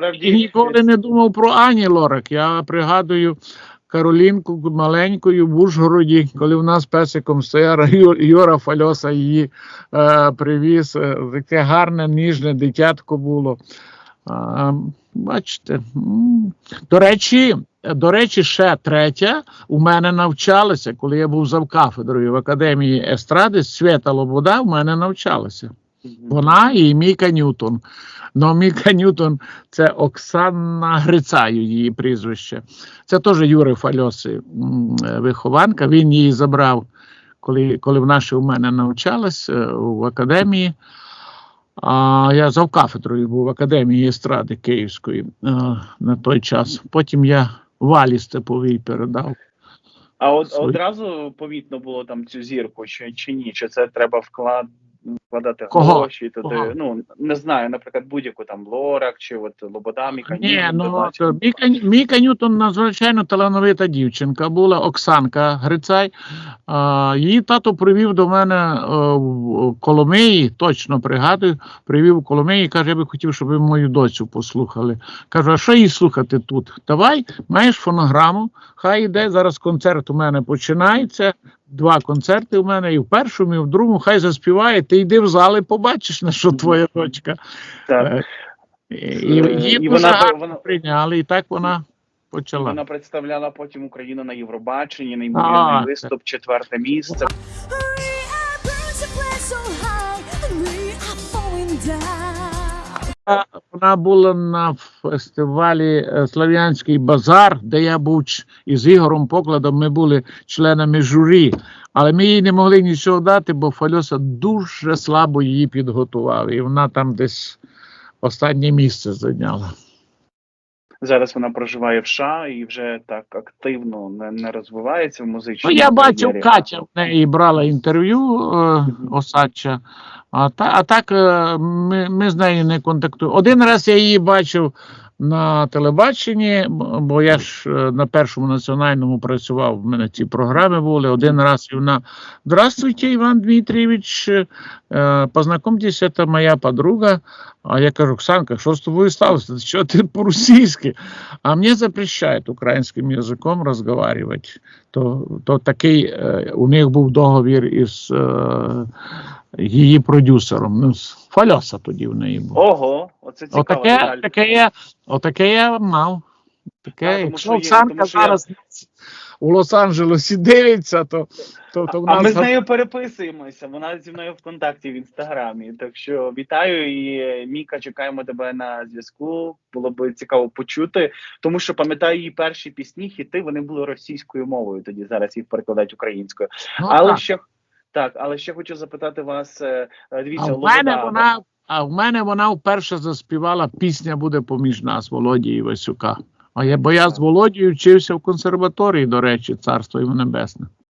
насправді ніколи не думав про Ані Лорак. Я пригадую Каролінку маленькою в Ужгороді, коли в нас песиком стояла Юра Фальоса її е, привіз. Е, Таке гарне, ніжне дитятко було. А, бачите. До речі, до речі, ще третя у мене навчалася, коли я був завкафедрою в академії естради, Свята Лобода в мене навчалася. Вона і Міка Ньютон. Ну, Міка Ньютон це Оксана Грицаю, її прізвище. Це теж Юри Фальоси е, вихованка. Він її забрав, коли, коли вона ще у мене навчалась е, в академії. А я завкафедрою був в академії естради Київської е, на той час. Потім я Валі Степовій передав. А от одразу помітно було там цю зірку, чи, чи ні? Чи це треба вклад, вкладати Кого? гроші туди? Кого? Ну не знаю, наприклад, будь-яку там Лорак чи от Лобода Міка Ні, ну то Міка, Міка Ньютон надзвичайно талановита дівчинка була Оксанка Грицай. А, її тато привів до мене е, в Коломиї, точно пригадую, привів в Коломиї і каже, я би хотів, щоб ви мою доцю послухали. Кажу, а що їй слухати тут? Давай, маєш фонограму, хай іде. Зараз концерт у мене починається. Два концерти у мене, і в першому, і в другому, хай заспіває. Ти йди в зал і побачиш, на що твоя дочка. Так. Е, І, і, Е, і вона- гарно вона- прийняли, і так вона почала. Вона представляла потім Україну на Євробаченні, неймовірний виступ, четверте місце. Вона була на фестивалі Слов'янський базар, де я був із Ігорем Покладом. Ми були членами журі, але ми їй не могли нічого дати, бо Фальоса дуже слабо її підготував. І вона там десь останнє місце зайняла. Зараз вона проживає в США і вже так активно не, не розвивається в Ну, музичній я бачив. Катя в неї брала інтерв'ю е, Осадча, а, та, а так е, ми, ми з нею не контактуємо. Один раз я її бачив на телебаченні, бо я ж е, на першому національному працював, в мене ці програми були. Один раз і вона Здравствуйте, Іван Дмитриевич, е, це моя подруга. А я кажу, Оксанка, що з тобою сталося? Що ти по-російськи? А мені запрещають українським язиком розмовляти. То, то такий е, у них був договір із її продюсером. Ну, з Фальоса тоді в неї був. Ого, оце цікаво. Отаке, таке, я, отаке я мав. Таке, Так, тому якщо Оксанка що я- у Лос-Анджелесі дивиться, то, то, то в А ми з нею переписуємося. Вона зі мною в контакті в інстаграмі. Так що вітаю і е, Міка, чекаємо тебе на зв'язку. Було б цікаво почути, тому що пам'ятаю її перші пісні, хіти вони були російською мовою. Тоді зараз їх перекладають українською. Ну, але так. ще так, але ще хочу запитати вас. е, е, Дивіться, А в мене Лобода, вона, а в мене вона вперше заспівала пісня буде поміж нас Володі і Васюка. А я, бо я з Володією вчився в консерваторії, до речі, царство йому небесне.